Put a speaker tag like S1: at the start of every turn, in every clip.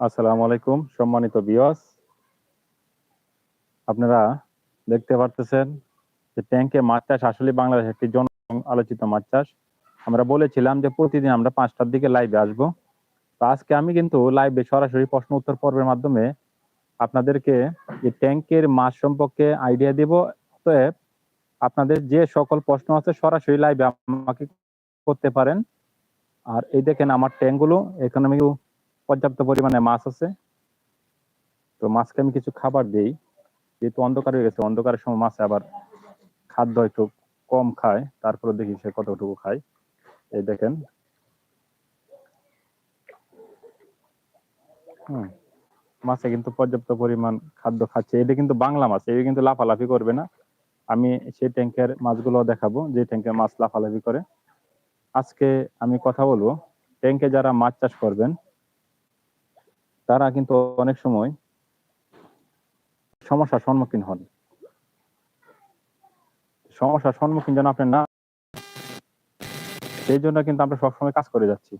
S1: আসসালামু আলাইকুম, সম্মানিত বিয়স আপনারা দেখতে পারতেছেন যে ট্যাঙ্কে মাছ চাষ আসলে বাংলাদেশ একটি জন আলোচিত মাছ চাষ। আমরা বলেছিলাম যে প্রতিদিন আমরা পাঁচটার দিকে লাইভে আসব। তো আজকে আমি কিন্তু লাইভে সরাসরি প্রশ্ন উত্তর পর্বের মাধ্যমে আপনাদেরকে এই ট্যাঙ্কের মাছ সম্পর্কে আইডিয়া দিব। অতএব আপনাদের যে সকল প্রশ্ন আছে সরাসরি লাইভে আমাকে করতে পারেন। আর এই দেখেন আমার ট্যাঙ্কগুলো এখানে আমি পর্যাপ্ত পরিমাণে মাছ আছে। তো মাছকে আমি কিছু খাবার দেই। যেহেতু অন্ধকার হয়ে গেছে, অন্ধকারের সময় মাছ আবার খাদ্য একটু কম খায়, তারপরে দেখি সে কতটুকু খায়। এই দেখেন। মাছে কিন্তু পর্যাপ্ত পরিমাণ খাদ্য খাচ্ছে। এটা কিন্তু বাংলা মাছ এই কিন্তু লাফালাফি করবে না। আমি সেই ট্যাঙ্কের মাছগুলো দেখাবো, যে ট্যাঙ্কের মাছ লাফালাফি করে। আজকে আমি কথা বলব ট্যাঙ্কে যারা মাছ চাষ করবেন তারা কিন্তু অনেক সময় সমস্যার সম্মুখীন হন। সমস্যার সম্মুখীন যেন আপনি না সেই জন্য কিন্তু আমরা সবসময় কাজ করে যাচ্ছি।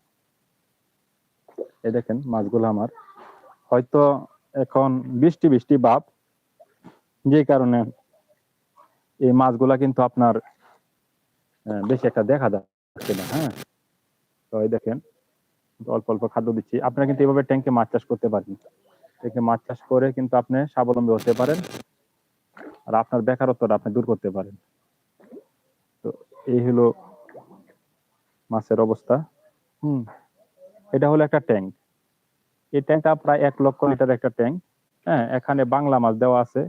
S1: এই দেখেন মাছগুলো আমার। হয়তো এখন বৃষ্টি বৃষ্টি ভাব যে কারণে এই মাছগুলা কিন্তু আপনার আহ, বেশি একটা দেখা যাচ্ছে না হ্যাঁ। তো এই দেখেন অল্প অল্প খাদ্য দিচ্ছি। আপনারা কিন্তু এভাবে ট্যাঙ্কে মাছ চাষ করতে পারেন। ট্যাঙ্কে মাছ চাষ করে কিন্তু আপনি স্বাবলম্বী হতে পারেন আর আপনার বেকারত্বটা আপনি দূর করতে পারেন। তো এই হলো মাছের অবস্থা। হুম, এটা হলো একটা ট্যাঙ্ক এই ট্যাঙ্কটা প্রায় এক লক্ষ লিটার একটা ট্যাঙ্ক হ্যাঁ এখানে বাংলা মাছ দেওয়া আছে।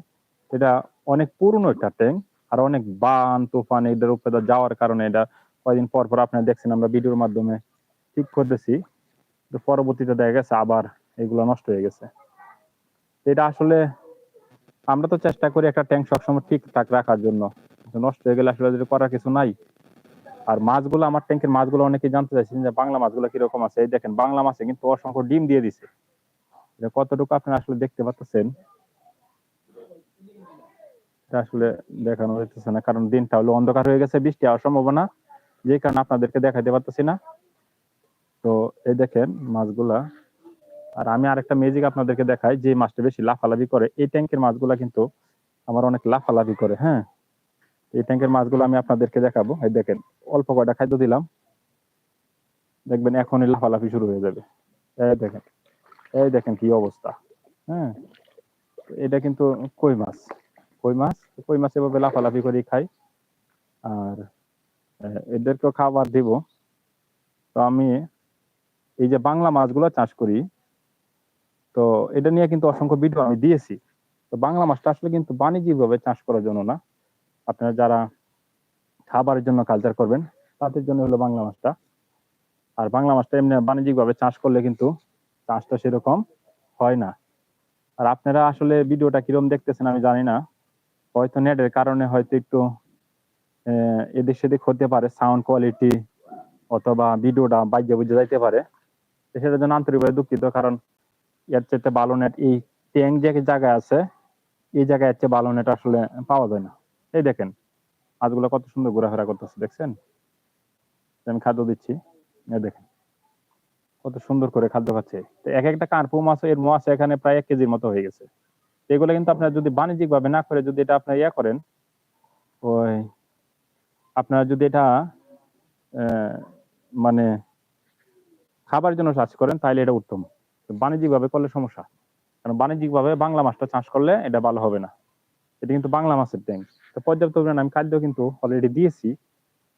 S1: এটা অনেক পুরনো একটা ট্যাঙ্ক আর অনেক বান, তুফান, এদের উপরে যাওয়ার কারণে এটা কয়েকদিন পর পর আপনারা দেখছেন আমরা ভিডিওর মাধ্যমে ঠিক করতেছি। পরবর্তীতে দেখা গেছে আবার এগুলো নষ্ট হয়ে গেছে। এটা আসলে আমরা তো চেষ্টা করি একটা ট্যাঙ্ক সবসময় ঠিকঠাক রাখার জন্য। নষ্ট হয়ে গেলে আসলে যেটা করার কিছু নাই। আর মাছগুলো, আমার ট্যাঙ্কের মাছগুলো অনেকে জানতে চাইছেন যে বাংলা মাছগুলো কীরকম আছে? এই দেখেন, বাংলা মাছে কিন্তু অসংখ্য ডিম দিয়ে দিছে। কতটুকু আপনারা আসলে দেখতে পাচ্ছেন আসলে দেখানো যাচ্ছে না, কারণ দিনটা হলো অন্ধকার হয়ে গেছে, বৃষ্টি হওয়ার সম্ভাবনা। যে কারণে আপনাদেরকে দেখাইতে পারতেছি না। তো এই দেখেন মাছগুলা। আর আমি আরেকটা ম্যাজিক আপনাদেরকে দেখাই, যে মাছটা বেশি লাফালাফি করে, এই ট্যাঙ্কের মাছগুলা কিন্তু আমার অনেক লাফালাফি করে হ্যাঁ? এই ট্যাঙ্কের মাছগুলো আমি আপনাদেরকে দেখাবো। এই দেখেন, অল্প কয়টা খাদ্য দিলাম। দেখবেন এখনই লাফালাফি শুরু হয়ে যাবে। এই দেখেন এই দেখেন কি অবস্থা হ্যাঁ? এটা কিন্তু কই মাছ? কই মাছ? কই মাছ এভাবে লাফালাফি করে খাই। আর, এদেরকেও খাবার দিব। তো আমি এই যে বাংলা মাছগুলো চাষ করি, তো এটা নিয়ে কিন্তু অসংখ্য ভিডিও আমি দিয়েছি। তো বাংলা মাছটা আসলে কিন্তু বাণিজ্যিকভাবে চাষ করার জন্য না। আপনারা যারা খাবারের জন্য কালচার করবেন, তাদের জন্য হলো বাংলা মাছটা। আর বাংলা মাছটা এমনি বাণিজ্যিকভাবে চাষ করলে কিন্তু চাষটা সেরকম হয় না। আর আপনারা আসলে ভিডিওটা কিরম দেখতেছেন আমি জানি না। হয়তো নেটের কারণে হয়তো একটু এদিক সেদিক হতে পারে সাউন্ড কোয়ালিটি অথবা ভিডিওটা বাইজে বুঝে যাইতে পারে। সেটার জন্য আন্তরিকভাবে দুঃখিত, কারণ এর চাইতে ভালো নেট এই ট্যাঙ্ক যে জায়গায় আছে, এই জায়গায় এর চেয়ে ভালো নেট আসলে পাওয়া যায় না। এই দেখেন, মাছগুলো কত সুন্দর ঘোরাফেরা করতেছে, দেখছেন? আমি খাদ্য দিচ্ছি দেখেন, কত সুন্দর করে খাদ্য খাচ্ছে। এক একটা কার্পু মাছ, এর মাছ এখানে প্রায় এক কেজির মতো হয়ে গেছে। এগুলো কিন্তু আপনারা যদি বাণিজ্যিক ভাবে না করে যদি এটা আপনারা ইয়া করেন, ওই আপনারা যদি এটা মানে খাবার জন্য চাষ করেন তাহলে এটা উত্তম। বাণিজ্যিক ভাবে করলে সমস্যা। কারণ বাণিজ্যিক ভাবে বাংলা মাছটা চাষ করলে এটা ভালো হবে না। এটা কিন্তু বাংলা মাছের ট্যাঙ্ক তো পর্যাপ্ত পরিমাণে আমি খাদ্য কিন্তু অলরেডি দিয়েছি।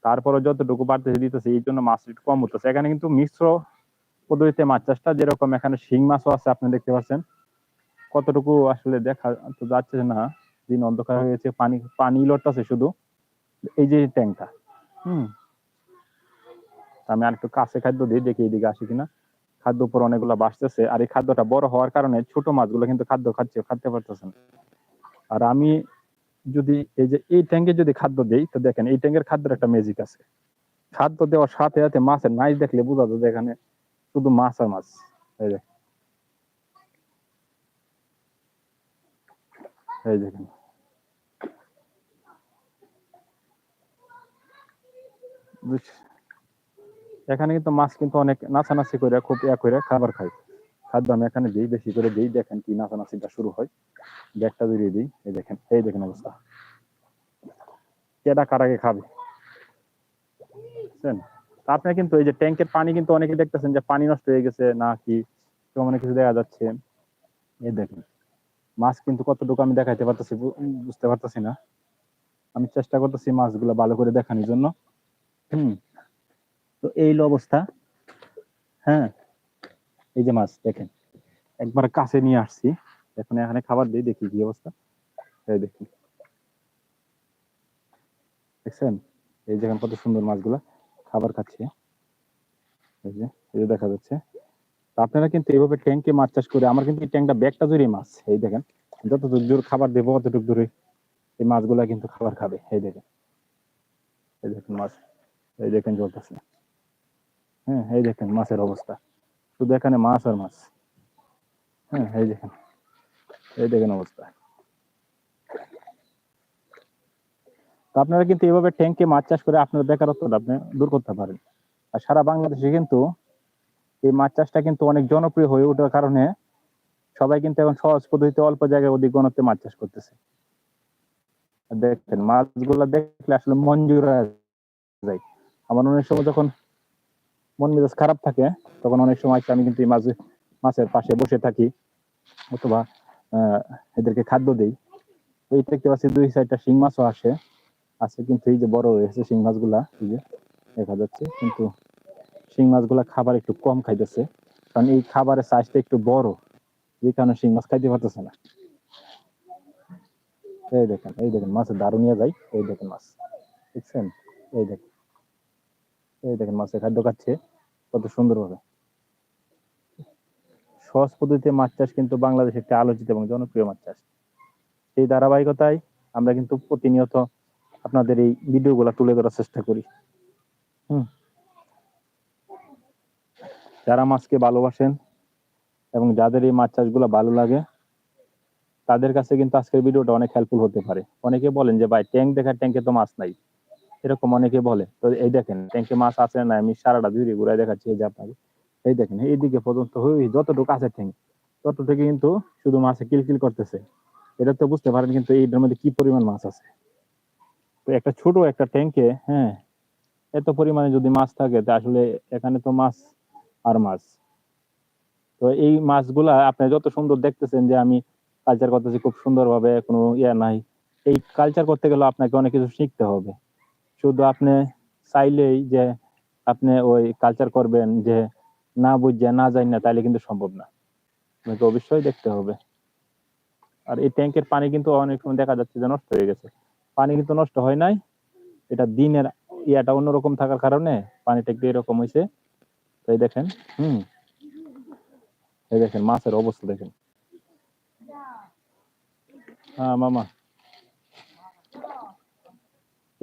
S1: তারপরে যতটুকু বাড়তেছে, দিতেছে, এই জন্য মাছ একটু কম হতেছে এখানে কিন্তু মিশ্র পদ্ধতিতে মাছ চাষটা, যেরকম এখানে শিং মাছও আছে, আপনি দেখতে পাচ্ছেন। কতটুকু আসলে দেখা তো যাচ্ছে না। দিন অন্ধকার হয়ে গেছে, পানি পানি লড়তেছে শুধু। এই যে ট্যাঙ্কটা হুম। আমি আর একটু কাছে খাদ্য দিই দেখি এইদিকে আসি কিনা। খাদ্য উপর অনেকগুলো বাসতেছে আর এই খাদ্যটা বড় হওয়ার কারণে ছোট মাছগুলো কিন্তু খাদ্য খাচ্ছে খাতে পারতেছে না। আর আমি যদি এই যে এই ট্যাঙ্কে যদি খাদ্য দেই, তো দেখেন এই ট্যাঙ্কের খাদ্যের একটা ম্যাজিক আছে। খাদ্য দেওয়ার সাথে সাথে মাছের নাইচ দেখলে বোঝা যায় এখানে শুধু মাছ আর মাছ। এই দেখ এই দেখেন। বুঝ- এখানে কিন্তু মাছ কিন্তু অনেক নাচানাচি করে, খুব ইয়া করে খাবার খায়। খাদ্য আমি এখানে দিই, বেশি করে দিই। দেখেন কি নাচানাচিটা শুরু হয়। ব্যাগটা ধরিয়ে দিই। এই দেখেন এই দেখেন অবস্থা। কেটা আগে খাবে? আপনার কিন্তু এই যে ট্যাঙ্কের পানি কিন্তু অনেকে দেখতেছেন যে পানি নষ্ট হয়ে গেছে, না কি? অনেক কিছু দেখা যাচ্ছে। এই দেখেন, মাছ কিন্তু কতটুকু আমি দেখাইতে পারতেছি বুঝতে পারতেছি না। আমি চেষ্টা করতেছি মাছগুলো ভালো করে দেখানোর জন্য। হুম। তো এই অবস্থা। হ্যাঁ এই যে মাছ, দেখেন। একবার কাছে নিয়ে আসছি। এখন এখানে খাবার দিই, দেখি কি অবস্থা। এই দেখি। দেখছেন? এই দেখেন কত সুন্দর মাছগুলা। খাবার খাচ্ছে। এই যে এই যে দেখা যাচ্ছে। আপনারা কিন্তু এইভাবে ট্যাঙ্কে মাছ চাষ করে, আমার কিন্তু এই ট্যাঙ্কটা ব্যাগটা জুড়ে মাছ। এই দেখেন, যতটুকু দূর খাবার দেবো ততটুকু দূরে এই মাছগুলা কিন্তু খাবার খাবে। এই দেখেন। এই দেখেন মাছ। এই দেখেন চলতেছে হ্যাঁ এই দেখেন মাছের অবস্থা। শুধু এখানে মাছ আর মাছ। হ্যাঁ এই দেখেন। এই দেখেন অবস্থা। তো আপনারা কিন্তু এইভাবে ট্যাঙ্কে মাছ চাষ করে আপনার বেকারত্বটা আপনি দূর করতে পারেন। আর সারা বাংলাদেশে কিন্তু এই মাছ চাষটা কিন্তু অনেক জনপ্রিয় হয়ে ওঠার কারণে সবাই কিন্তু এখন সহজ পদ্ধতিতে অল্প জায়গায় অধিক ঘনত্বে মাছ চাষ করতেছে। দেখেন, মাছগুলা দেখলে আসলে জুড়ে যায়। আমার অনেক সময় যখন মন মেজাজ খারাপ থাকে, তখন অনেক সময় আমি কিন্তু মাছ মাছের পাশে বসে থাকি অথবা এদেরকে খাদ্য দেই। এই দেখতে পাচ্ছি দুই সাইডটা শিং মাছও আসে। আছে কিন্তু এই যে বড় হয়েছে শিং মাছগুলা, এই যে দেখা যাচ্ছে। কিন্তু শিং মাছগুলা খাবার একটু কম খাইতেছে। কারণ এই খাবারের সাইজটা একটু বড়, যে কারণে শিং মাছ খাইতে পারতেছে না। এই দেখেন এই দেখেন মাছের দারু নিয়ে যাই এই দেখেন মাছ, দেখছেন? এই দেখেন এই দেখেন মাছের খাদ্য খাচ্ছে। কত সুন্দরভাবে সহজ পদ্ধতিতে মাছ চাষ কিন্তু বাংলাদেশ একটি আলোচিত এবং জনপ্রিয় মাছ চাষ। সেই ধারাবাহিকতায় আমরা কিন্তু প্রতিনিয়ত আপনাদের এই ভিডিওগুলো তুলে ধরার চেষ্টা করি। হুম। যারা মাছকে ভালোবাসেন এবং যাদের এই মাছ চাষগুলো ভালো লাগে, তাদের কাছে কিন্তু আজকের ভিডিওটা অনেক হেল্পফুল হতে পারে। অনেকে বলেন যে, ভাই ট্যাঙ্ক দেখা ট্যাঙ্কে তো মাছ নাই। এরকম অনেকে বলে। তো এই দেখেন ট্যাঙ্কে মাছ আছে না আমি সারাটা ঘুরে ঘুরে দেখাচ্ছি এই যে আপনাকে এই দেখেন এইদিকে পর্যন্ত যতটুকু আছে ট্যাঙ্ক ততটুকু কিন্তু শুধু মাছে কিলকিল করতেছে। এটা তো বুঝতে পারেন কিন্তু এইটার মধ্যে কি পরিমাণ মাছ আছে? তো একটা ছোট একটা ট্যাঙ্কে হ্যাঁ এত পরিমাণে যদি মাছ থাকে, তা আসলে এখানে তো মাছ আর মাছ। তো এই মাছগুলা আপনি যত সুন্দর দেখতেছেন যে আমি কালচার করতেছি, খুব সুন্দরভাবে কোনো ইয়া নাই। এই কালচার করতে গেলে আপনাকে অনেক কিছু শিখতে হবে। শুধু আপনি চাইলেই যে আপনি ওই কালচার করবেন যে না বুঝছে না জানি না, তাইলে কিন্তু সম্ভব না। আপনাকে অবশ্যই দেখতে হবে। আর এই ট্যাঙ্কের পানি কিন্তু অনেক সময় দেখা যাচ্ছে যে নষ্ট হয়ে গেছে। পানি কিন্তু নষ্ট হয় নাই। এটা দিনের ইয়াটা অন্যরকম থাকার কারণে পানিটা একটু এরকম হয়েছে। তো এই দেখেন, হুম। এই দেখেন, মাছের অবস্থা দেখেন। হ্যাঁ মামা।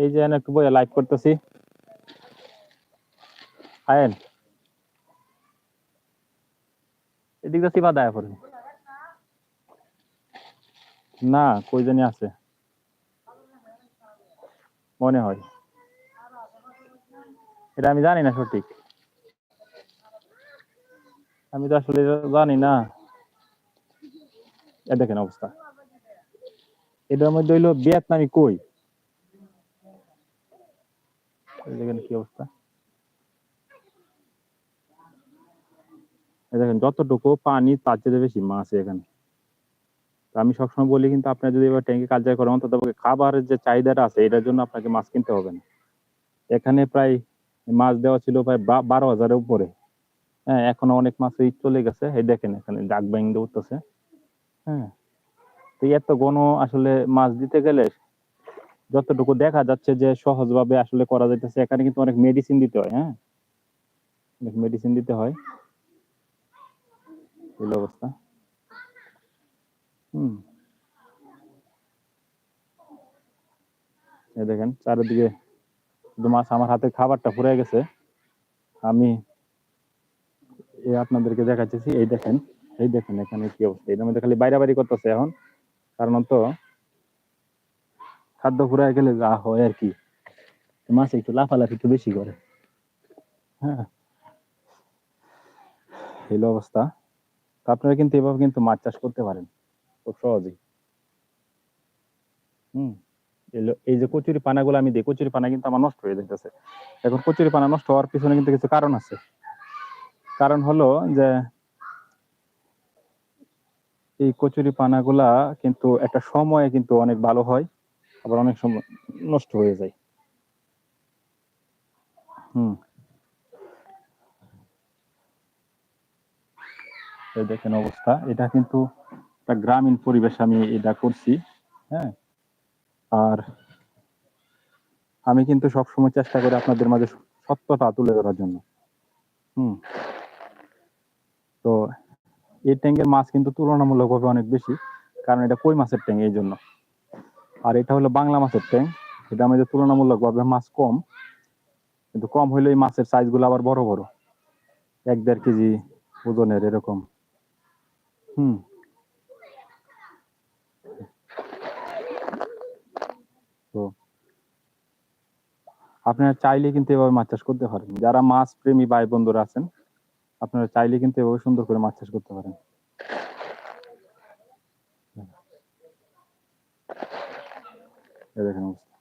S1: এই যে একটু বইয়া লাইভ করতেছি। আয়েন। এদিক দিয়ে সিবা দায়া পড়বে না, কই জানি আছে। মনে হয়। এটা আমি জানি না সঠিক। আমি তো আসলে জানি না। দেখেন অবস্থা। এটার মধ্যে হইল ভিয়েতনামি কই? দেখেন কি অবস্থা। দেখেন, যতটুকু পানি তার চেয়ে বেশি মাছ এখানে। আমি সবসময় বলি কিন্তু আপনার যদি এবার ট্যাঙ্কে কালচার করেন, অন্তত খাবারের যে চাহিদাটা আছে, এটার জন্য আপনাকে মাছ কিনতে হবে না। এখানে প্রায় মাছ দেওয়া ছিল প্রায় বারো হাজারের উপরে। হ্যাঁ এখনও অনেক মাছ এই চলে গেছে। এই দেখেন এখানে ডাক ব্যাংক উঠতেছে। হ্যাঁ তো এত গণ আসলে মাছ দিতে গেলে যতটুকু দেখা যাচ্ছে যে সহজভাবে আসলে করা যাইতেছে, এখানে কিন্তু অনেক মেডিসিন দিতে হয় হ্যাঁ? অনেক মেডিসিন দিতে হয়। এই অবস্থা। হুম। এই দেখেন, চারিদিকে মাছ আমার হাতে খাবারটা ফুরে গেছে। আমি এই আপনাদেরকে দেখাচ্ছি এই দেখেন এই দেখেন এখানে কি অবস্থা। এটার মধ্যে খালি বাইরে বাইরে করতেছে এখন। কারণ তো খাদ্য ফুরায় গেলে যা হয় আর কি। মাছ একটু লাফালাফি একটু বেশি করে। হ্যাঁ। এই অবস্থা। আপনারা কিন্তু এভাবে কিন্তু মাছ চাষ করতে পারেন। খুব সহজেই। হুম। এই যে কচুরি পানাগুলো আমি দিই, কচুরি পানা কিন্তু আমার নষ্ট হয়ে যাইতেছে। এখন কচুরি পানা নষ্ট হওয়ার পিছনে কিন্তু কিছু কারণ আছে। কারণ হলো যে, এই কচুরি পানাগুলা কিন্তু একটা সময়ে কিন্তু অনেক ভালো হয়। আবার অনেক সময় নষ্ট হয়ে যায়। হুম। এই দেখেন অবস্থা। এটা কিন্তু একটা গ্রামীণ পরিবেশ আমি এটা করছি হ্যাঁ? আর আমি কিন্তু সবসময় চেষ্টা করি আপনাদের মাঝে সত্যতা তুলে ধরার জন্য। হুম। তো এই ট্যাঙ্কের মাছ কিন্তু তুলনামূলকভাবে অনেক বেশি, কারণ এটা কই মাছের ট্যাঙ্ক এই জন্য আর এটা হলো বাংলা মাছের ট্যাঙ্ক এটা আমাদের তুলনামূলকভাবে মাছ কম, কিন্তু কম হইলে এই মাছের সাইজগুলো আবার বড় বড়। এক দেড় কেজি ওজনের এরকম। হুম। তো আপনারা চাইলে কিন্তু এভাবে মাছ চাষ করতে পারেন। যারা মাছ প্রেমী ভাই বন্ধুরা আছেন, আপনারা চাইলে কিন্তু এভাবে সুন্দর করে মাছ চাষ করতে পারেন। দেখেন অবস্থা।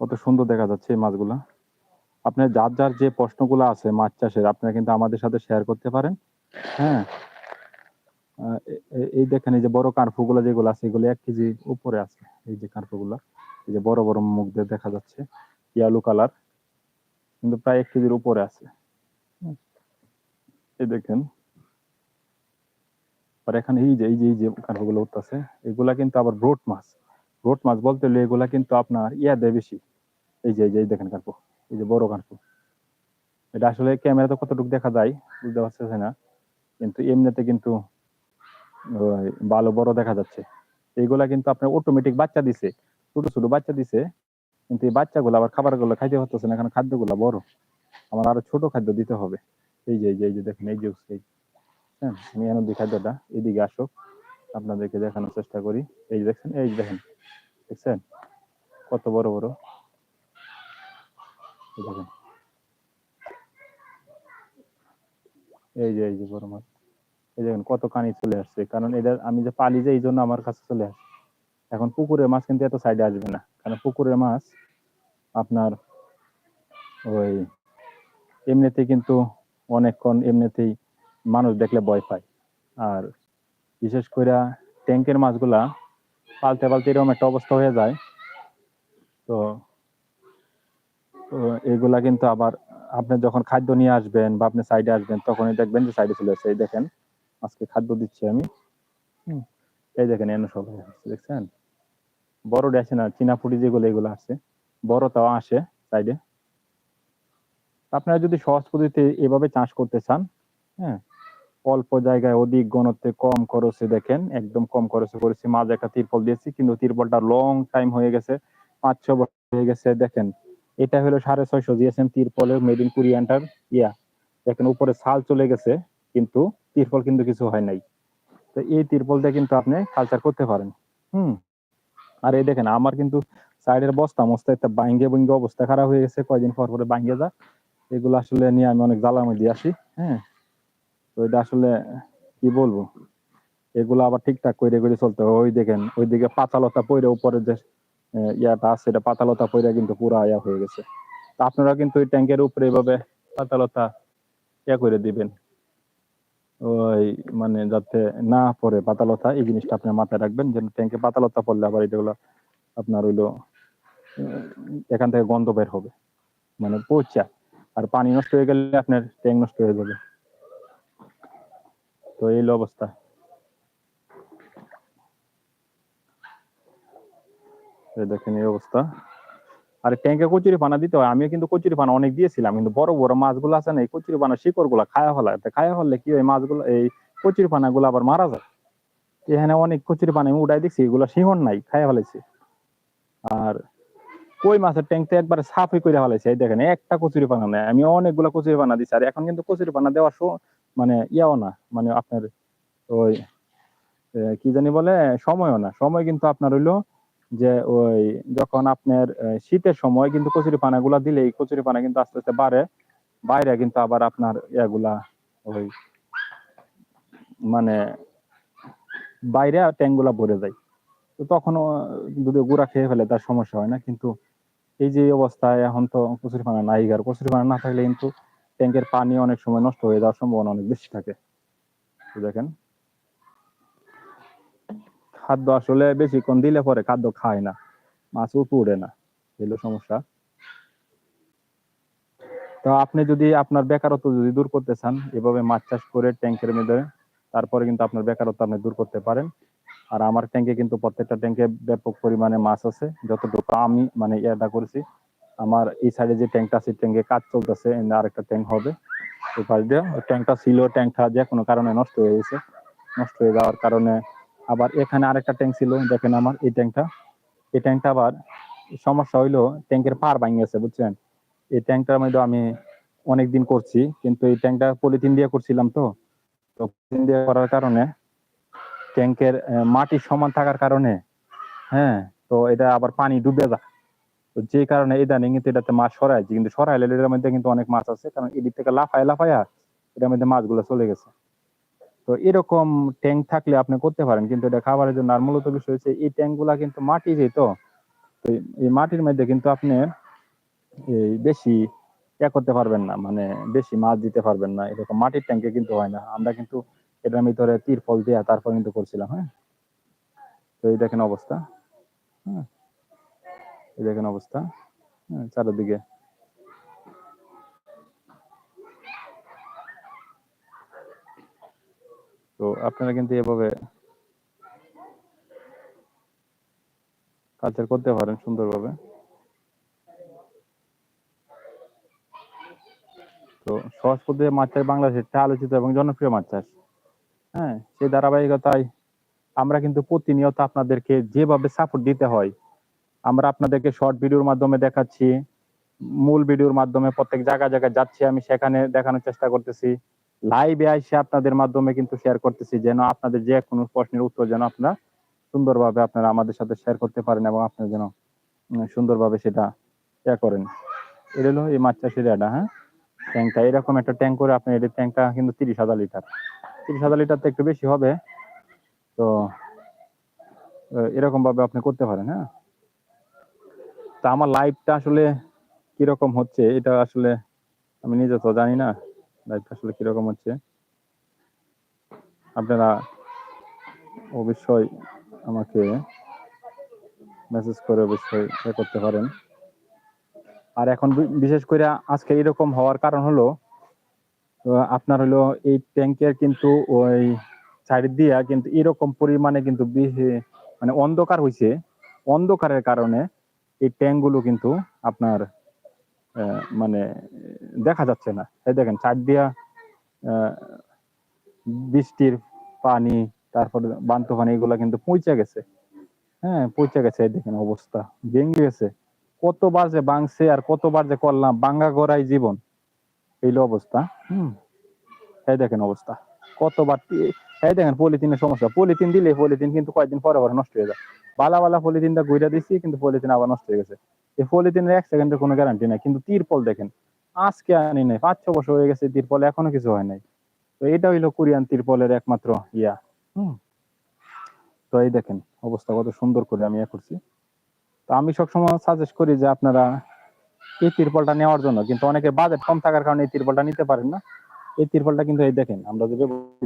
S1: কত সুন্দর দেখা যাচ্ছে এই মাছগুলা। আপনার যার যার যে প্রশ্নগুলো আছে মাছ চাষের, আপনারা কিন্তু আমাদের সাথে শেয়ার করতে পারেন। হ্যাঁ? এই দেখেন এই যে বড় কার্ফুগুলো যেগুলো আছে, এগুলো এক কেজি উপরে আছে, এই যে কার্ফুগুলো। এই যে বড় বড় মুখ দিয়ে দেখা যাচ্ছে ইয়ালো কালার কিন্তু প্রায় এক কেজির উপরে আছে। এই দেখেন। আর এখানে এই যে এই যে এই যে কার্ফুগুলো উঠতেছে, এগুলা কিন্তু আবার রোড মাছ। রোড মাছ বলতে হলে এগুলা কিন্তু আপনার ইয়া দেয় বেশি। এই যে এই যে দেখেন কার্পু, এই যে বড় কার্পু। এটা আসলে ক্যামেরাতে কতটুকু দেখা যায় বুঝতে পারতেছে না, কিন্তু এমনিতে কিন্তু ভালো বড় দেখা যাচ্ছে। এইগুলা কিন্তু আপনার অটোমেটিক বাচ্চা দিছে, ছোট ছোট বাচ্চা দিছে, কিন্তু এই বাচ্চাগুলো আবার খাবারগুলো খাইতে হতেছে না, কারণ খাদ্যগুলো বড়। আমার আরও ছোট খাদ্য দিতে হবে। এই যে এই যে দেখেন এই যে। হ্যাঁ আমি দিই খাদ্যটা এদিকে আসুক, আপনাদেরকে দেখানোর চেষ্টা করি। এই দেখছেন, এই দেখেন, দেখছেন? কত বড় বড়। দেখেন। এই যে এই যে বড় মাছ। এই দেখেন, কত কানি চলে আসছে। কারণ এটা, আমি যে পালি যে, এই জন্য আমার কাছে চলে আসে। এখন পুকুরের মাছ কিন্তু এত সাইডে আসবে না। কারণ পুকুরের মাছ আপনার ওই এমনিতে কিন্তু অনেকক্ষণ এমনিতেই মানুষ দেখলে ভয় পায়। আর বিশেষ করে ট্যাঙ্কের মাছগুলা পালতে পালতে এরকম একটা অবস্থা হয়ে যায়। তো তো এগুলা কিন্তু আবার আপনি যখন খাদ্য নিয়ে আসবেন বা আপনি সাইডে আসবেন, তখনই দেখবেন যে সাইডে চলে এই দেখেন, আজকে খাদ্য দিচ্ছি আমি। এই দেখেন এনে সব দেখছেন? বড় আসে না চীনা ফুটি যেগুলো, এগুলো আছে বড় তাও আসে সাইডে আপনারা যদি সহজ পদ্ধতিতে এভাবে চাষ করতে চান হ্যাঁ অল্প জায়গায় অধিক ঘনত্বে কম খরচে দেখেন, একদম কম খরচে করেছি। মাঝে একটা তিরপল দিয়েছি, কিন্তু তিরপলটা লং টাইম হয়ে গেছে পাঁচ ছ বছর হয়ে গেছে, দেখেন। এটা হলো সাড়ে ছয়শো জিএসএম তিরপলের মেড ইন কুরিয়ানটার ইয়া। দেখেন, উপরে ছাল চলে গেছে, কিন্তু তিরপল কিন্তু কিছু হয় নাই। তো এই তিরপল দিয়ে কিন্তু আপনি কালচার করতে পারেন। হুম। আর এই দেখেন, আমার কিন্তু সাইডের বস্তা মস্তা একটা বাইঙ্গে বঙ্গে অবস্থা খারাপ হয়ে গেছে। কয়দিন পর পরে বাইঙ্গে যা এগুলো আসলে নিয়ে আমি অনেক জ্বালার মধ্যে আসি হ্যাঁ। তো এটা আসলে কি বলব? এগুলো আবার ঠিকঠাক করে করে চলতে হবে। ওই দেখেন, ওইদিকে পাতালতা পইরে উপরে যে ইয়াটা আছে, এটা পাতালতা পইরে কিন্তু পুরা ইয়া হয়ে গেছে। তা আপনারা কিন্তু ওই ট্যাঙ্কের উপরে এভাবে পাতালতা ইয়া করে দিবেন। ওই মানে যাতে না পড়ে পাতালতা, এই জিনিসটা আপনি মাথায় রাখবেন। যেন ট্যাঙ্কে পাতালতা পড়লে আবার এগুলো আপনার হইল এখান থেকে গন্ধ বের হবে। মানে পচা। আর পানি নষ্ট হয়ে গেলে আপনার ট্যাঙ্ক নষ্ট হয়ে যাবে। তো এই অবস্থা। দেখেন এই অবস্থা। আর ট্যাঙ্কে কচুরি পানা দিতে হয়, আমিও কিন্তু কচুরি পানা অনেক দিয়েছিলাম, কিন্তু বড় বড় মাছগুলো আছে না, এই কচুরি পানা শিকড়গুলা খায়া ফেলা খায়া ফেললে কি হয়, মাছগুলো, এই কচুরি পানা গুলো আবার মারা যায়। এখানে অনেক কচুরি পানা আমি উঠাই দেখছি এগুলো শিহন নাই, খায়া ফেলাইছে। আর কই মাছের ট্যাঙ্কতে একবার সাফই করে ফেলাইছে, এই দেখেন একটা কচুরি পানা নেই আমি অনেকগুলো কচুরি পানা দিচ্ছি আর এখন কিন্তু কচুরি পানা দেওয়ার মানে ইয়াও না মানে আপনার ওই কি জানি বলে, সময়ও না। সময় কিন্তু আপনার হইল যে ওই যখন আপনার শীতের সময় কিন্তু কচুরি পানা গুলা দিলে এই কচুরি পানা কিন্তু আস্তে আস্তে বাড়ে, বাইরে কিন্তু আবার আপনার এগুলা ওই মানে বাইরে ট্যাঙ্কগুলা ভরে যায়। তো তখনও যদি গুড়া খেয়ে ফেলে তার সমস্যা হয় না, কিন্তু এই যে অবস্থায় এখন তো কচুরি পানা নাই, আর কচুরি পানা না থাকলে কিন্তু ট্যাঙ্কের পানি অনেক সময় নষ্ট হয়ে যাওয়ার সম্ভাবনা অনেক বেশি থাকে। দেখেন। খাদ্য আসলে বেশিক্ষণ দিলে পরে খাদ্য খায় না, মাছ উঠে না এগুলো সমস্যা। তো আপনি যদি আপনার বেকারত্ব যদি দূর করতে চান, এভাবে মাছ চাষ করে ট্যাঙ্কের মধ্যে, তারপরে কিন্তু আপনার বেকারত্ব আপনি দূর করতে পারেন। আর আমার ট্যাঙ্কে কিন্তু প্রত্যেকটা ট্যাঙ্কে ব্যাপক পরিমাণে মাছ আছে, যতটুকু আমি মানে ইয়েটা করেছি আমার এই সাইডে যে ট্যাঙ্কটা আছে ট্যাঙ্কে কাজ চলতেছে আরেকটা ট্যাঙ্ক হবে। এই পাশ দিয়ে, ওই ট্যাঙ্কটা ছিল ট্যাঙ্কটা যে কোনো কারণে নষ্ট হয়ে গেছে। নষ্ট হয়ে যাওয়ার কারণে আবার এখানে আরেকটা ট্যাঙ্ক ছিল, দেখেন আমার এই ট্যাঙ্কটা এই ট্যাঙ্কটা আবার সমস্যা হইল ট্যাঙ্কের পার ভাঙে গেছে বুঝছেন? এই ট্যাঙ্কটার মধ্যে আমি অনেকদিন করছি, কিন্তু এই ট্যাঙ্কটা পলিথিন দিয়ে করছিলাম তো। তো পলিথিন দিয়ে করার কারণে ট্যাঙ্কের মাটি সমান থাকার কারণে হ্যাঁ তো এটা আবার পানি ডুবে যায় তো যে কারণে ইদানিং কিন্তু এটাতে মাছ সরাইছি কিন্তু সরাইলে এটার মধ্যে কিন্তু অনেক মাছ আছে, কারণ এদিক থেকে লাফায় লাফায়া এটার মধ্যে মাছগুলো চলে গেছে। তো এরকম ট্যাঙ্ক থাকলে আপনি করতে পারেন, কিন্তু এটা খাবারের জন্য আর মূলত বিষয় হচ্ছে এই ট্যাঙ্কগুলা কিন্তু মাটি যেত তো এই- মাটির মধ্যে কিন্তু আপনি এই বেশি ইয়া করতে পারবেন না মানে বেশি মাছ দিতে পারবেন না, এরকম মাটির ট্যাঙ্কে কিন্তু হয় না। আমরা কিন্তু এটার ভিতরে ফল দেয়া, তারপর কিন্তু করছিলাম হ্যাঁ? তো এই দেখেন অবস্থা হ্যাঁ? এই দেখেন অবস্থা। হ্যাঁ চারিদিকে। তো আপনারা কিন্তু এভাবে কালচার করতে পারেন সুন্দরভাবে। তো সহজ পদ্ধতি মাছ চাষ বাংলাদেশের একটা আলোচিত এবং জনপ্রিয় মাছ চাষ। হ্যাঁ সেই ধারাবাহিকতায় আমরা কিন্তু প্রতিনিয়ত আপনাদেরকে যেভাবে সাপোর্ট দিতে হয় আমরা আপনাদেরকে শর্ট ভিডিওর মাধ্যমে দেখাচ্ছি, মূল ভিডিওর মাধ্যমে প্রত্যেক জায়গায় জায়গায় যাচ্ছি, আমি সেখানে দেখানোর চেষ্টা করতেছি। লাইভে আইসে আপনাদের মাধ্যমে কিন্তু শেয়ার করতেছি, যেন আপনাদের যে কোনো প্রশ্নের উত্তর যেন আপনারা সুন্দরভাবে আপনারা আমাদের সাথে শেয়ার করতে পারেন এবং আপনারা যেন সুন্দরভাবে সেটা ইয়া করেন। এটা হলো এই মাছ চাষের এটা হ্যাঁ? ট্যাঙ্কটা এরকম একটা ট্যাঙ্ক করে আপনি এই ট্যাঙ্কটা কিন্তু তিরিশ হাজার লিটার। তিরিশ হাজার লিটার তো একটু বেশি হবে, তো এরকম ভাবে আপনি করতে পারেন হ্যাঁ? তা আমার লাইভটা আসলে কীরকম হচ্ছে, এটা আসলে আমি নিজে তো জানি না লাইভটা আসলে কীরকম হচ্ছে। আপনারা অবশ্যই আমাকে মেসেজ করে অবশ্যই ইয়ে করতে পারেন। আর এখন বিশেষ করে আজকে এরকম হওয়ার কারণ হলো আপনার হলো এই ট্যাঙ্কের কিন্তু ওই সাইড দিয়া কিন্তু এরকম পরিমাণে কিন্তু মানে অন্ধকার হয়েছে অন্ধকারের কারণে এই ট্যাঙ্কগুলো কিন্তু আপনার মানে দেখা যাচ্ছে না। এই দেখেন, চার দিয়া বৃষ্টির পানি, তারপর বান্ত পানি এগুলা কিন্তু পৌঁছে গেছে। হ্যাঁ পৌঁছে গেছে, এই দেখেন অবস্থা। ভেঙে গেছে। কতবার যে বাংছে আর কতবার যে করলাম বাঙ্গা গড়াই জীবন। এইলো অবস্থা, হুম। এই দেখেন অবস্থা। কতবার এই দেখেন পলিথিনের সমস্যা। পলিথিন দিলে পলিথিন কিন্তু কয়েকদিন পরে পরে নষ্ট হয়ে যায়। বালা বালা পলিথিনটা ঘুরে দিছি, কিন্তু পলিথিন আবার নষ্ট হয়ে গেছে। এই পলিথিনের এক সেকেন্ডের কোনো গ্যারান্টি নাই। কিন্তু তিরপল দেখেন, আজকে আনি নাই, পাঁচ ছ বছর হয়ে গেছে তিরপল, এখনও কিছু হয় নাই। তো এটা হইল কোরিয়ান তিরপলের একমাত্র ইয়া। হুম। তো এই দেখেন, অবস্থা কত সুন্দর করে আমি ইয়ে করছি। তো আমি সবসময় সাজেস্ট করি যে আপনারা এই তিরপলটা নেওয়ার জন্য, কিন্তু অনেকের বাজেট কম থাকার কারণে এই তিরপলটা নিতে পারেন না। এই তিরপলটা কিন্তু এই দেখেন, আমরা যে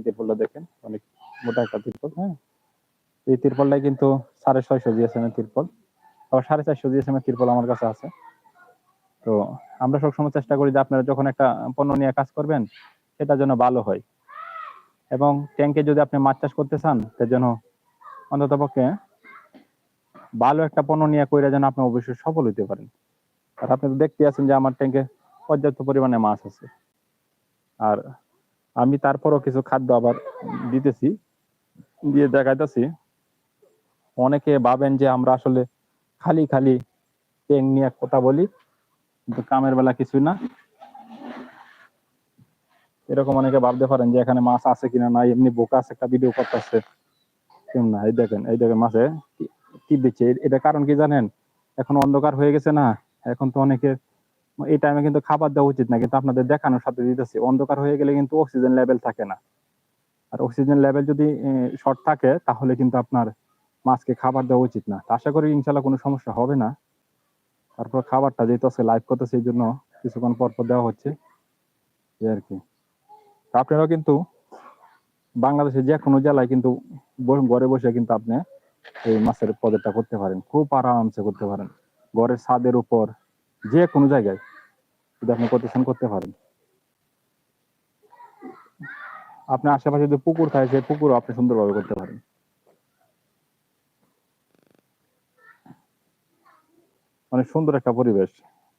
S1: তিরপলটা দেখেন, অনেক মোটা একটা তিরপল হ্যাঁ? এই তিরপলটাই কিন্তু সাড়ে ছয়শো জিএসএম এর তিরপল, আবার সাড়ে চারশো জিএসএম এর তিরপল আমার কাছে আছে। তো আমরা সবসময় চেষ্টা করি যে আপনারা যখন একটা পণ্য নিয়ে কাজ করবেন, সেটা যেন ভালো হয়। এবং ট্যাঙ্কে যদি আপনি মাছ চাষ করতে চান, তার জন্য অন্তত পক্ষে ভালো একটা পণ্য নিয়ে কইরা যেন আপনি অবশ্যই সফল হইতে পারেন। আর আপনি তো দেখতে আছেন যে আমার ট্যাঙ্কে পর্যাপ্ত পরিমাণে মাছ আছে। আর আমি তারপরও কিছু খাদ্য আবার দিতেছি, দিয়ে দেখাইতেছি। অনেকে ভাবেন যে আমরা আসলে খালি খালি ট্যাঙ্ক নিয়ে কথা বলি, কিন্তু কামের বেলা কিছুই না। এরকম অনেকে ভাবতে পারেন যে এখানে মাছ আছে কিনা না এমনি বোকা আছে, একটা ভিডিও করতেছে। না, এই দেখেন এই দেখেন মাছে টিপ দিচ্ছে, এটা কারণ কি জানেন? এখন অন্ধকার হয়ে গেছে না, এখন তো অনেকে এই টাইমে কিন্তু খাবার দেওয়া উচিত না, কিন্তু আপনাদের দেখানোর সাথে দিতেছি। অন্ধকার হয়ে গেলে কিন্তু অক্সিজেন লেভেল থাকে না। আর অক্সিজেন লেভেল যদি শর্ট থাকে, তাহলে কিন্তু আপনার মাছকে খাবার দেওয়া উচিত না। আশা করি ইনশাল্লাহ কোনো সমস্যা হবে না। তারপর খাবারটা যেহেতু আজকে লাইভ করতে সেই জন্য কিছুক্ষণ পর পর দেওয়া হচ্ছে। এই আর কি। আপনারাও কিন্তু বাংলাদেশের যে কোনো জেলায় কিন্তু ঘরে বসে কিন্তু আপনি এই মাছের পদেরটা করতে পারেন। খুব আরামসে করতে পারেন। ঘরের ছাদের উপর যে কোনো জায়গায় যদি আপনি প্রতিষ্ঠান করতে পারেন। আপনার আশেপাশে যদি পুকুর থাকে, সেই পুকুরও আপনি সুন্দরভাবে করতে পারেন। অনেক সুন্দর একটা পরিবেশ।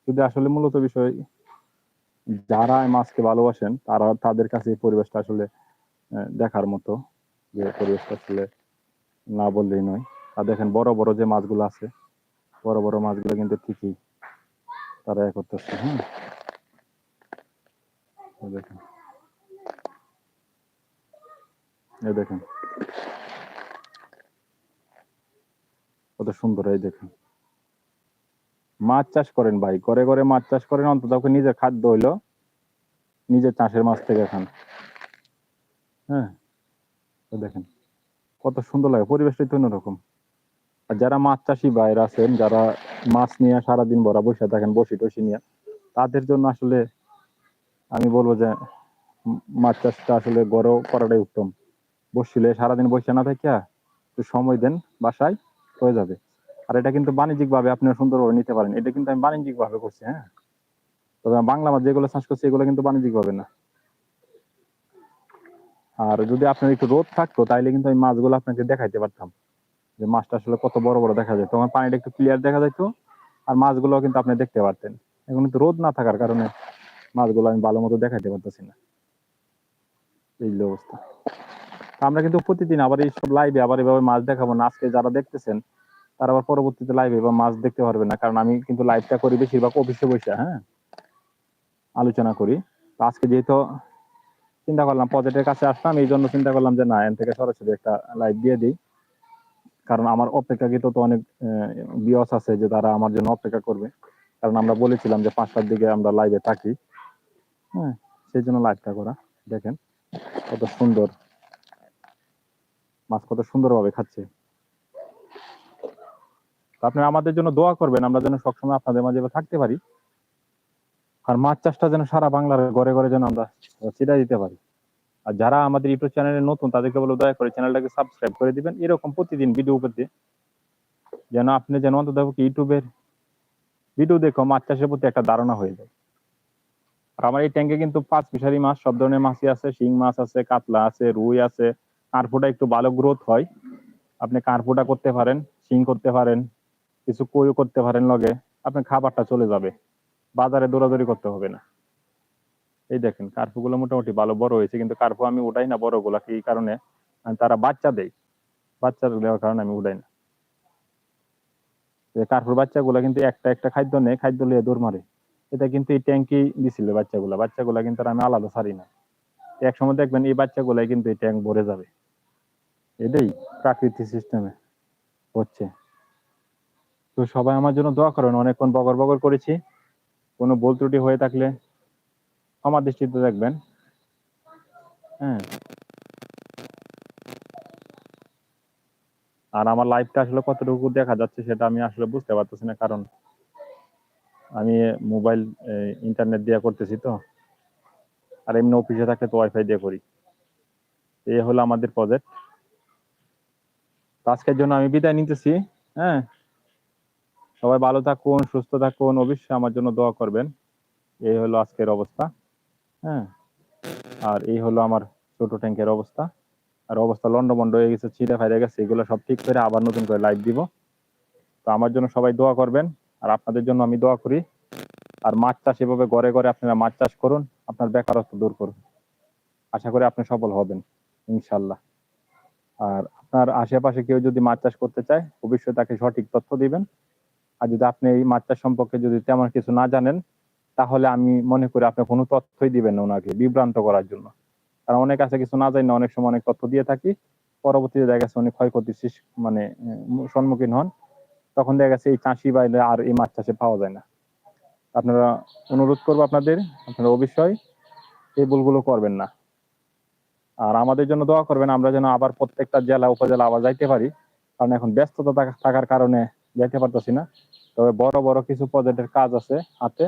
S1: যদি আসলে মূলত বিষয় যারা মাছকে ভালোবাসেন, তারা তাদের কাছে এই পরিবেশটা আসলে দেখার মতো যে পরিবেশটা আসলে না বললেই নয়। আর দেখেন বড় বড় যে মাছগুলো আছে, বড় বড় মাছগুলো কিন্তু ঠিকই তারা করতেছে হ্যাঁ? দেখেন। দেখেন। কত সুন্দর, এই দেখেন। মাছ চাষ করেন ভাই, ঘরে ঘরে মাছ চাষ করেন, অন্তত ওকে নিজের খাদ্য হইল, নিজের চাষের মাছ থেকে খান। হ্যাঁ? দেখেন। কত সুন্দর লাগে পরিবেশটাই অন্যরকম। আর যারা মাছ চাষি বাইরে আছেন, যারা মাছ নিয়ে সারাদিন ভরা বসে থাকেন, বসি টসি নিয়ে। তাদের জন্য আসলে আমি বলব যে মাছ চাষটা আসলে গড়েও করাটাই উত্তম। বসছিলে সারাদিন বসে না থাকিয়া একটু সময় দেন বাসায়, হয়ে যাবে। আর এটা কিন্তু বাণিজ্যিক ভাবে আপনি সুন্দরভাবে নিতে পারেন। এটা কিন্তু আমি বাণিজ্যিক ভাবে করছি হ্যাঁ? তবে বাংলা মাছ যেগুলো চাষ করছি, এগুলো কিন্তু বাণিজ্যিক ভাবে না। আর যদি আপনার একটু রোদ থাকতো, তাইলে কিন্তু আমি মাছগুলো আপনাকে দেখাইতে পারতাম। যে মাছটা আসলে কত বড় বড় দেখা যায়। তখন পানিটা একটু ক্লিয়ার দেখা যাইতো আর মাছগুলো কিন্তু আপনি দেখতে পারতেন। এখন কিন্তু রোদ না থাকার কারণে মাছগুলো আমি ভালো মতো দেখাইতে পারতেছি না। এই অবস্থা। আমরা কিন্তু প্রতিদিন আবার এই সব লাইভে আবার এভাবে মাছ দেখাবো না। আজকে যারা দেখতেছেন, তারা আবার পরবর্তীতে লাইভে বা মাছ দেখতে পারবে না। কারণ আমি কিন্তু লাইভটা করি বেশিরভাগ অফিসে বসে হ্যাঁ? আলোচনা করি। আজকে যেহেতু চিন্তা করলাম প্রজেক্টের কাছে আসলাম, এই জন্য চিন্তা করলাম যে না এন থেকে সরাসরি একটা লাইভ দিয়ে দিই। কারণ আমার অপেক্ষাকৃত তো অনেক বিয়স আছে যে তারা আমার জন্য অপেক্ষা করবে। কারণ আমরা বলেছিলাম যে পাঁচটার দিকে আমরা লাইভে থাকি। হ্যাঁ সেই জন্য লাইভটা করা। দেখেন কত সুন্দর। মাছ কত সুন্দরভাবে খাচ্ছে। আপনি আমাদের জন্য দোয়া করবেন, আমরা যেন সবসময় আপনাদের মাঝে থাকতে পারি। আর মাছ চাষটা যেন সারা বাংলার ঘরে ঘরে যেন আমরা ছিটাই দিতে পারি। আর যারা আমাদের ইউটিউব চ্যানেলে নতুন, তাদেরকে বলে দয়া করে চ্যানেলটাকে সাবস্ক্রাইব করে দিবেন। এরকম প্রতিদিন ভিডিও পেতে যেন আপনি যেন অন্তত ইউটিউবের ভিডিও দেখো মাছ চাষের প্রতি একটা ধারণা হয়ে যায়। আর আমার এই ট্যাঙ্কে কিন্তু পাঁচ ফিশারি মাছ, সব ধরনের মাছই আছে। শিং মাছ আছে, কাতলা আছে, রুই আছে। কার্পোটা একটু ভালো গ্রোথ হয়। আপনি কার্পোটা করতে পারেন, শিং করতে পারেন, কিছু কই করতে পারেন লগে। আপনার খাবারটা চলে যাবে। বাজারে দৌড়াদৌড়ি করতে হবে না। এই দেখেন কার্পু গুলো মোটামুটি ভালো বড় হয়েছে, কিন্তু কার্পু আমি উঠাই না বড়গুলা কি কারণে তারা বাচ্চা দেয়। বাচ্চা দেওয়ার কারণে আমি উঠাই না। কার্পুর বাচ্চাগুলা কিন্তু একটা একটা খাদ্য নেই খাদ্য লিয়ে দৌড় মারে। এটা কিন্তু এই ট্যাঙ্কি দিছিল বাচ্চাগুলা বাচ্চাগুলা কিন্তু আমি আলাদা ছাড়ি না। এক সময় দেখবেন এই বাচ্চাগুলাই কিন্তু এই ট্যাঙ্ক ভরে যাবে। এটাই প্রাকৃতিক সিস্টেমে হচ্ছে। তো সবাই আমার জন্য দোয়া করেন, অনেকক্ষণ বগর বগর করেছি। কোনো ভুল ত্রুটি হয়ে থাকলে আমার দৃষ্টিতে দেখবেন। হ্যাঁ। আর আমার লাইভটা আসলে কতটুকু দেখা যাচ্ছে সেটা আমি আসলে বুঝতে পারতেছি না, কারণ আমি মোবাইল ইন্টারনেট দিয়ে করতেছি তো। আর এমনি অফিসে থাকলে তো ওয়াইফাই দিয়ে করি। এই হলো আমাদের প্রজেক্ট আজকের জন্য আমি বিদায় নিতেছি হ্যাঁ। সবাই ভালো থাকুন, সুস্থ থাকুন, অবশ্যই আমার জন্য দোয়া করবেন। এই হলো আজকের অবস্থা। হ্যাঁ? আর এই হলো আমার ছোট ট্যাঙ্কের অবস্থা। আর অবস্থা লন্ড লন্ডবন্ড হয়ে গেছে, ছিঁড়ে ফাইরে গেছে, এগুলো সব ঠিক করে আবার নতুন করে লাইভ দিব। তো আমার জন্য সবাই দোয়া করবেন, আর আপনাদের জন্য আমি দোয়া করি। আর মাছ চাষ এভাবে ঘরে ঘরে আপনারা মাছ চাষ করুন, আপনার বেকারত্ব দূর করুন। আশা করি আপনি সফল হবেন ইনশাল্লাহ আর আপনার আশেপাশে কেউ যদি মাছ চাষ করতে চায়, অবশ্যই তাকে সঠিক তথ্য দিবেন। আর যদি আপনি এই মাছ চাষ সম্পর্কে যদি তেমন কিছু না জানেন তাহলে আমি মনে করি আপনি কোনো তথ্যই দিবেন না ওনাকে বিভ্রান্ত করার জন্য। কারণ অনেক আছে কিছু না জানি না অনেক সময় অনেক তথ্য দিয়ে থাকি, পরবর্তীতে দেখা গেছে অনেক ক্ষয়ক্ষতির মানে সম্মুখীন হন, তখন দেখা গেছে এই চাষি বাইরে আর এই মাছ চাষে পাওয়া যায় না। আপনারা অনুরোধ করব আপনাদের, আপনারা অবশ্যই এই ভুলগুলো করবেন না। আর আমাদের জন্য দোয়া করবেন, আমরা যেন আবার প্রত্যেকটা জেলা, উপজেলা আবার যাইতে পারি। কারণ এখন ব্যস্ততা থাকার কারণে যাইতে পারতেছি না। তবে বড় বড় কিছু প্রজেক্টের কাজ আছে হাতে।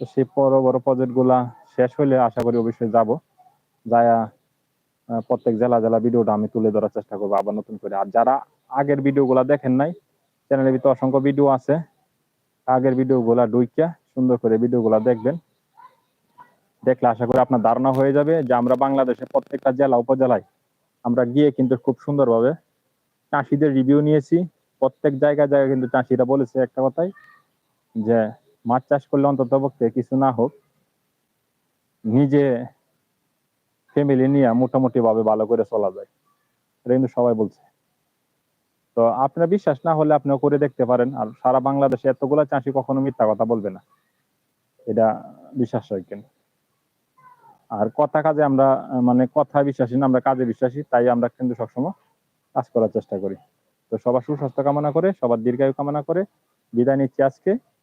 S1: তো সেই বড় বড় প্রজেক্টগুলা শেষ হলে আশা করি অবশ্যই যাব। যায়া প্রত্যেক জেলা জেলা ভিডিওটা আমি তুলে ধরার চেষ্টা করব আবার নতুন করে। আর যারা আগের ভিডিও গুলা দেখেন নাই চ্যানেলের ভিতরে অসংখ্য ভিডিও আছে। আগের ভিডিও গুলা ডুইকা সুন্দর করে ভিডিও গুলা দেখবেন। দেখলে আশা করি আপনার ধারণা হয়ে যাবে যে আমরা বাংলাদেশের প্রত্যেকটা জেলা, উপজেলায় আমরা গিয়ে কিন্তু খুব সুন্দরভাবে চাষিদের রিভিউ নিয়েছি। প্রত্যেক জায়গায় জায়গায় কিন্তু চাষিরা বলেছে একটা কথাই যে মাছ চাষ করলে অন্তত পক্ষে কিছু না হোক, নিজে ফ্যামিলি নিয়ে মোটামুটি ভাবে ভালো করে চলা যায়। এটা কিন্তু সবাই বলছে। তো আপনার বিশ্বাস না হলে আপনিও করে দেখতে পারেন, আর সারা বাংলাদেশে এতগুলা চাষি কখনো মিথ্যা কথা বলবে না। এটা বিশ্বাস রাখেন আর কথা কাজে আমরা মানে কথা বিশ্বাসী না, আমরা কাজে বিশ্বাসী, তাই আমরা কিন্তু সবসময় কাজ করার চেষ্টা করি। তো সবার সুস্বাস্থ্য কামনা করে, সবার দীর্ঘায়ু কামনা করে বিদায় নিচ্ছি আজকে।